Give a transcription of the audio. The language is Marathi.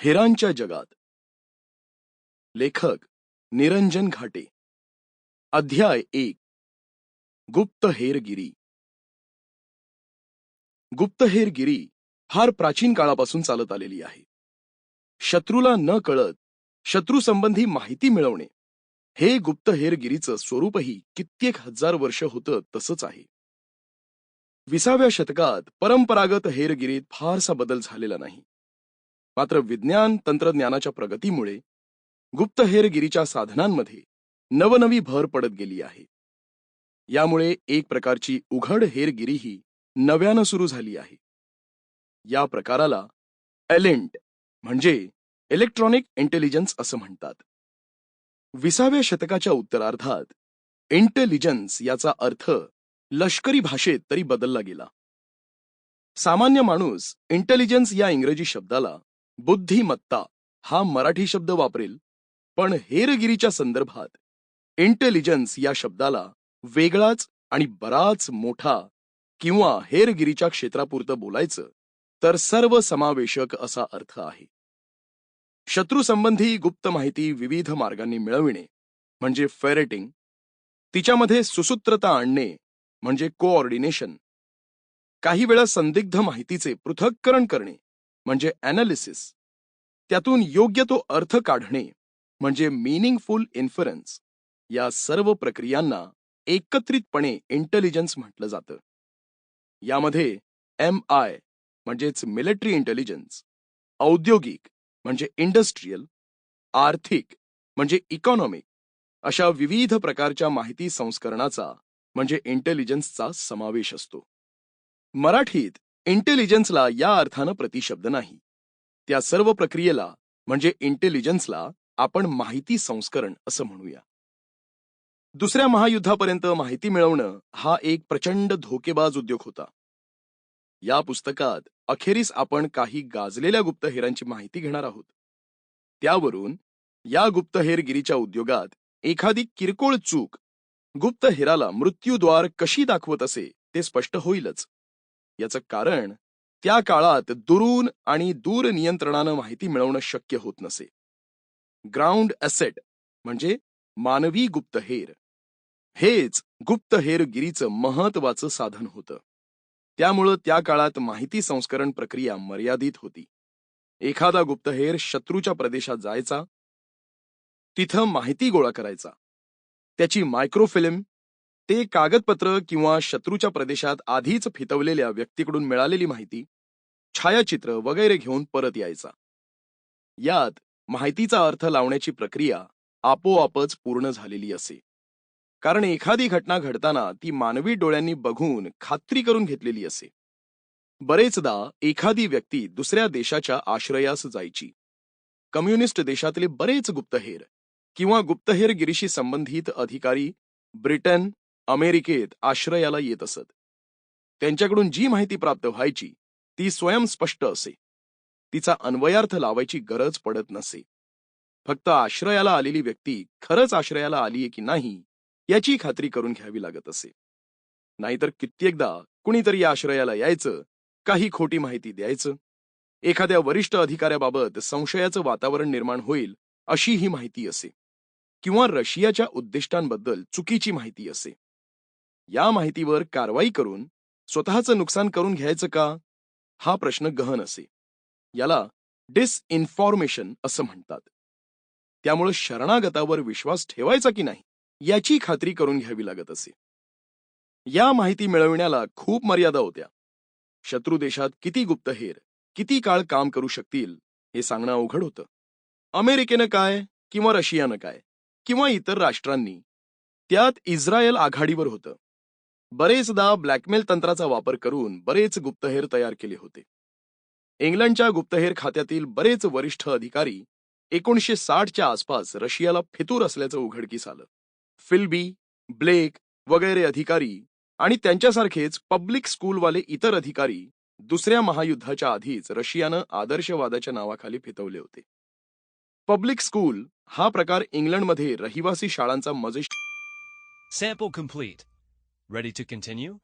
हेरांच्या जगात. लेखक निरंजन घाटे. अध्याय एक. गुप्तहेरगिरी गुप्तहेरगिरी फार प्राचीन काळापासून चालत आलेली आहे. शत्रूला न कळत शत्रूसंबंधी माहिती मिळवणे हे गुप्तहेरगिरीचं स्वरूपही कित्येक हजार वर्ष होतं तसंच आहे. विसाव्या शतकात परंपरागत हेरगिरीत फारसा बदल झालेला नाही. मात्र विज्ञान तंत्रज्ञानाच्या प्रगतीमुळे गुप्तहेरगिरीच्या साधनांमध्ये नवनवी भर पडत गेली आहे. यामुळे एक प्रकारची उघड हेरगिरीही नव्यानं सुरू झाली आहे. या प्रकाराला एलेंट म्हणजे इलेक्ट्रॉनिक इंटेलिजन्स असं म्हणतात. विसाव्या शतकाच्या उत्तरार्धात इंटेलिजन्स याचा अर्थ लष्करी भाषेत तरी बदलला गेला. सामान्य माणूस इंटेलिजन्स या इंग्रजी शब्दाला बुद्धिमत्ता हा मराठी शब्द वापरेल पण हेरगिरीच्या संदर्भात इंटेलिजन्स या शब्दाला वेगळाच आणि बराच मोठा किंवा हेरगिरीच्या क्षेत्रापुरतं बोलायचं तर सर्वसमावेशक असा अर्थ आहे. शत्रूसंबंधी गुप्त माहिती विविध मार्गांनी मिळविणे म्हणजे फेरेटिंग तिच्यामध्ये सुसूत्रता आणणे म्हणजे कोऑर्डिनेशन काही वेळा संदिग्ध माहितीचे पृथक्करण करणे म्हणजे ॲनालिसिस त्यातून योग्य तो अर्थ काढणे म्हणजे मिनिंगफुल इन्फरन्स या सर्व प्रक्रियांना एकत्रितपणे इंटेलिजन्स म्हटलं जातं. यामध्ये एम आय म्हणजेच मिलिटरी इंटेलिजन्स औद्योगिक म्हणजे इंडस्ट्रीयल आर्थिक म्हणजे इकॉनॉमिक अशा विविध प्रकारच्या माहिती संस्करणाचा म्हणजे इंटेलिजन्सचा समावेश असतो. मराठीत इंटेलिजन्सला या अर्थानं प्रतिशब्द नाही. त्या सर्व प्रक्रियेला म्हणजे इंटेलिजन्सला आपण माहिती संस्करण असं म्हणूया. दुसऱ्या महायुद्धापर्यंत माहिती मिळवणं हा एक प्रचंड धोकेबाज उद्योग होता. या पुस्तकात अखेरीस आपण काही गाजलेल्या गुप्तहेरांची माहिती घेणार आहोत. त्यावरून या गुप्तहेरगिरीच्या उद्योगात एखादी किरकोळ चूक गुप्तहेराला मृत्यूद्वार कशी दाखवत असे ते स्पष्ट होईलच. याचं कारण त्या काळात दुरून आणि दूर नियंत्रणानं माहिती मिळवणं शक्य होत नसे. ग्राउंड असेट म्हणजे मानवी गुप्तहेर. हेच गुप्तहेरगिरीचं महत्वाचं साधन होतं. त्यामुळं त्या काळात माहिती संस्करण प्रक्रिया मर्यादित होती. एखादा गुप्तहेर शत्रूच्या प्रदेशात जायचा तिथं माहिती गोळा करायचा. त्याची मायक्रोफिल्म ते कागदपत्र किंवा शत्रूच्या प्रदेशात आधीच फितवलेल्या व्यक्तीकडून मिळालेली माहिती छायाचित्र वगैरे घेऊन परत यायचा. यात माहितीचा अर्थ लावण्याची प्रक्रिया आपोआपच पूर्ण झालेली असे. कारण एखादी घटना घडताना ती मानवी डोळ्यांनी बघून खात्री करून घेतलेली असे. बरेचदा एखादी व्यक्ती दुसऱ्या देशाच्या आश्रयास जायची. कम्युनिस्ट देशातले बरेच गुप्तहेर किंवा गुप्तहेरगिरीशी संबंधित अधिकारी ब्रिटन अमेरिकेत आश्रयाला येत असत. त्यांच्याकडून जी माहिती प्राप्त व्हायची ती स्वयंस्पष्ट असे. तिचा अन्वयार्थ लावायची गरज पडत नसे. फक्त आश्रयाला आलेली व्यक्ती खरंच आश्रयाला आलीये की नाही याची खात्री करून घ्यावी लागत असे. नाहीतर कित्येकदा कुणीतरी या आश्रयाला यायचं काही खोटी माहिती द्यायचं. एखाद्या वरिष्ठ अधिकाऱ्याबाबत संशयाचं वातावरण निर्माण होईल अशी ही माहिती असे. किंवा रशियाच्या उद्दिष्टांबद्दल चुकीची माहिती असे. या माहितीवर कारवाई करून स्वतःचं नुकसान करून घ्यायचं का? हा प्रश्न गहन असे. याला डिसइन्फॉर्मेशन असं म्हणतात. त्यामुळे शरणागतावर विश्वास ठेवायचा की नाही याची खात्री करून घ्यावी लागत असे. या माहिती मिळविण्याला खूप मर्यादा होत्या. शत्रू देशात किती गुप्तहेर किती काळ काम करू शकतील हे सांगणं अवघड होतं. अमेरिकेनं काय किंवा रशियानं काय किंवा इतर राष्ट्रांनी त्यात इस्रायल आघाडीवर होतं. बरेचदा ब्लॅकमेल तंत्राचा वापर करून बरेच गुप्तहेर तयार केले होते. इंग्लंडच्या गुप्तहेर खात्यातील बरेच वरिष्ठ अधिकारी एकोणीसशे साठच्या आसपास रशियाला फितूर असल्याचं उघडकीस आलं. फिल्बी ब्लेक वगैरे अधिकारी आणि त्यांच्यासारखेच पब्लिक स्कूलवाले इतर अधिकारी दुसऱ्या महायुद्धाच्या आधीच रशियानं आदर्शवादाच्या नावाखाली फितवले होते. पब्लिक स्कूल हा प्रकार इंग्लंडमध्ये रहिवासी शाळांचा मजेश sample complete Ready to continue?